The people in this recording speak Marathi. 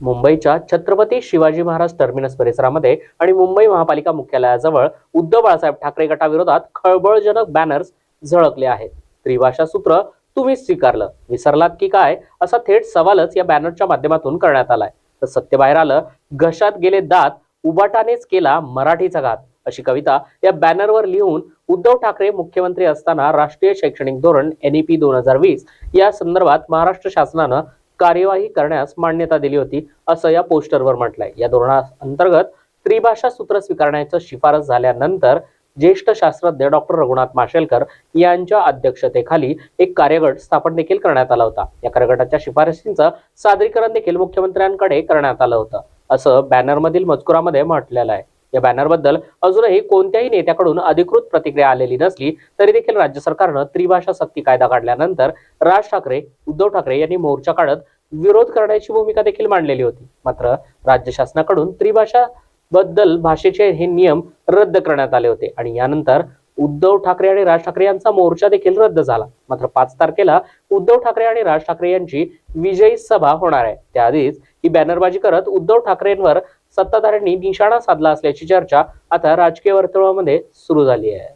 मुंबईच्या छत्रपती शिवाजी महाराज टर्मिनस परिसरामध्ये आणि मुंबई महापालिका मुख्यालयाजवळ उद्धव बाळासाहेब ठाकरे गटाविरोधात खळबळजनक बॅनर्स झळकले आहेत. त्रिभाषा सूत्र तुम्हीच स्वीकारलं विसरलात की काय असा थेट सवालच या बॅनरच्या माध्यमातून करण्यात आलाय. तर सत्य बाहेर आलं घशात गेले दात उबाटानेच केला मराठीचा घात अशी कविता या बॅनरवर लिहून उद्धव ठाकरे मुख्यमंत्री असताना राष्ट्रीय शैक्षणिक धोरण एनईपी दोन हजार वीस या संदर्भात महाराष्ट्र शासनानं कार्यवाही करण्यास मान्यता दिली होती असं या पोस्टरवर म्हटलंय. या धोरणाअंतर्गत त्रिभाषा सूत्र स्वीकारण्याचं शिफारस झाल्यानंतर ज्येष्ठ शास्त्रज्ञ डॉक्टर रघुनाथ माशेलकर यांच्या अध्यक्षतेखाली एक कार्यगट स्थापन देखील करण्यात आला होता. या कार्यगटाच्या शिफारसींचं सादरीकरण देखील मुख्यमंत्र्यांकडे करण्यात आलं होतं असं बॅनरमधील मजकुरामध्ये म्हटलेलं आहे. या बॅनरबद्दल अजूनही कोणत्याही नेत्याकडून अधिकृत प्रतिक्रिया आलेली नसली तरी देखील राज्य सरकारनं त्रिभाषा सक्ती कायदा काढल्यानंतर राज ठाकरे उद्धव ठाकरे यांनी मोर्चा काढत विरोध करण्याची भूमिका देखील मांडलेली होती. मात्र राज्य शासनाकडून त्रिभाषा बद्दल भाषेचे हे नियम रद्द करण्यात आले होते आणि यानंतर उद्धव ठाकरे आणि राज ठाकरे यांचा मोर्चा देखील रद्द झाला. मात्र पाच तारखेला उद्धव ठाकरे आणि राज ठाकरे यांची विजयी सभा होणार आहे. त्याआधीच ही बॅनरबाजी करत उद्धव ठाकरेंवर सत्ताधाऱ्यांनी निशाणा साधला असल्याची चर्चा आता राजकीय वर्तुळामध्ये सुरू झाली आहे.